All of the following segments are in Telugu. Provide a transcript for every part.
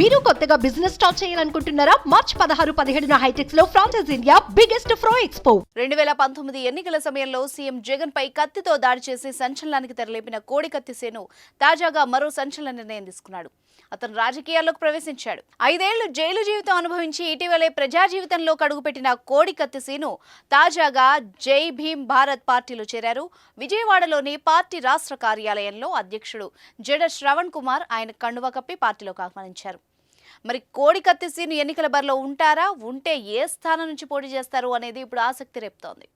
మీరు కొత్తగా బిజినెస్ స్టార్ట్ చేయాలనుకుంటున్నారా? మార్చ్ పదహారు పదిహేడున హైటెక్స్లో ఫ్రాన్సెస్ ఇండియా బిగ్గెస్ట్ ఫ్రో ఎక్స్పో రెండు వేల పంతొమ్మిది ఎన్నికల సమయంలో సీఎం జగన్ పై కత్తితో దాడి చేసి సంచలనానికి తెరలేపిన కోడికత్తి సేను తాజాగా మరో సంచలన నిర్ణయం తీసుకున్నాడు. అతను రాజకీయాల్లోకి ప్రవేశించాడు. ఐదేళ్ళు జైలు జీవితం అనుభవించి ఇటీవలే ప్రజా జీవితంలో కడుగుపెట్టిన కోడికత్తి సీను తాజాగా జై భీమ్ భారత్ పార్టీలో చేరారు. విజయవాడలోని పార్టీ రాష్ట్ర కార్యాలయంలో అధ్యక్షుడు జడ శ్రవణ్ కుమార్ ఆయన కండువా కప్పి పార్టీలోకి ఆహ్వానించారు. మరి కోడికత్తి సీను ఎన్నికల బరిలో ఉంటారా? ఉంటే ఏ స్థానం నుంచి పోటీ చేస్తారు అనేది ఇప్పుడు ఆసక్తి రేపుతోంది.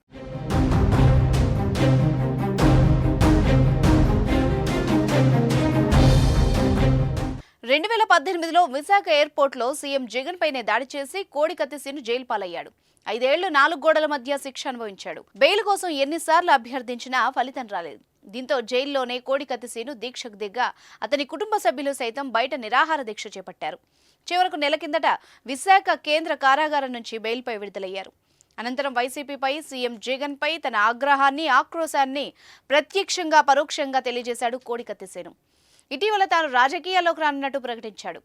రెండు వేల పద్దెనిమిదిలో విశాఖ ఎయిర్పోర్ట్లో సీఎం జగన్ పైనే దాడి చేసి కోడికత్తి సీను జైలు పాలయ్యాడు. ఐదేళ్ళు నాలుగు గోడల మధ్య శిక్ష అనుభవించాడు. బెయిల్ కోసం ఎన్నిసార్లు అభ్యర్థించినా ఫలితం రాలేదు. దీంతో జైల్లోనే కోడికత్తిసీను దీక్షకు దిగ్గా అతని కుటుంబ సభ్యులు సైతం బయట నిరాహార దీక్ష చేపట్టారు. చివరకు నెల కిందట విశాఖ కేంద్ర కారాగారం నుంచి బెయిల్పై విడుదలయ్యారు. అనంతరం వైసీపీపై సీఎం జగన్ పై తన ఆగ్రహాన్ని ఆక్రోశాన్ని ప్రత్యక్షంగా పరోక్షంగా తెలియజేశాడు కోడికత్తిసేను ఇటీవల తాను రాజకీయాల్లోకి రానున్నట్టు ప్రకటించాడు.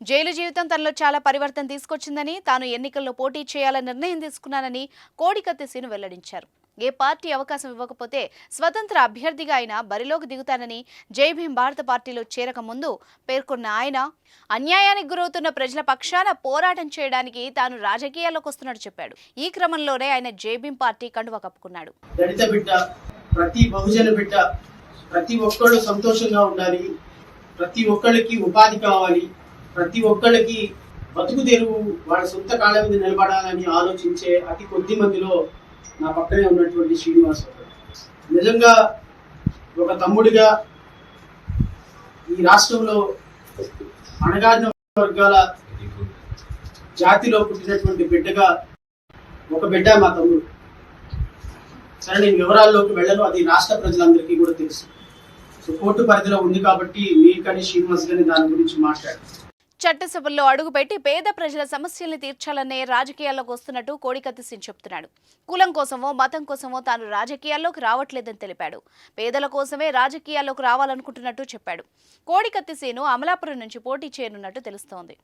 జైలు జీవితం తనలో చాలా పరివర్తన తీసుకొచ్చిందని తాను ఎన్నికల్లో పోటీ చేయాలని నిర్ణయం తీసుకున్నానని కోడికత్తిసేను వెల్లడించారు. ఏ పార్టీ అవకాశం ఇవ్వకపోతే స్వతంత్ర అభ్యర్థిగా ఆయన బరిలోకి దిగుతానని జైభీం భారత పార్టీలో చేరక ముందు పేర్కొన్న ఆయన అన్యాయానికి గురవుతున్న ప్రజల పక్షాన పోరాటం చేయడానికి తాను రాజకీయాల్లోకి వస్తున్నట్టు చెప్పాడు. ఈ క్రమంలోనే ఆయన జైభీం పార్టీ కండువ కప్పుకున్నాడు. దళిత బిడ్డ ప్రతి బహుజన బిడ్డ ప్రతి ఒక్కళ్ళు సంతోషంగా ఉండాలి. ప్రతి ఒక్కళ్ళకి ఉపాధి కావాలి. ప్రతి ఒక్కళ్ళకి బతుకు తెరువు వాళ్ళ సొంత కాళ్ళ మీద నిలబడాలని ఆలోచించే అతి కొద్ది మందిలో నా పక్కనే ఉన్నటువంటి శ్రీనివాస్ నిజంగా ఒక తమ్ముడిగా ఈ రాష్ట్రంలో అణగారిన వర్గాల జాతిలో పుట్టినటువంటి బిడ్డగా ఒక బిడ్డ మా తమ్ముడు. సరే నేను వివరాల్లోకి వెళ్ళను. అది రాష్ట్ర ప్రజలందరికీ కూడా తెలుసు. సో కోర్టు పరిధిలో ఉంది కాబట్టి మీ కానీ శ్రీనివాస్ కానీ దాని గురించి మాట్లాడారు చట్టసభల్లో అడుగుపెట్టి పేద ప్రజల సమస్యల్ని తీర్చాలనే రాజకీయాల్లోకి వస్తున్నట్టు కోడికత్తి సింగ్ చెబుతున్నాడు కులం కోసమో మతం కోసమో తాను రాజకీయాల్లోకి రావట్లేదని తెలిపాడు. పేదల కోసమే రాజకీయాల్లోకి రావాలనుకుంటున్నట్టు చెప్పాడు. కోడికత్తి సీను అమలాపురం నుంచి పోటీ చేయనున్నట్టు తెలుస్తోంది.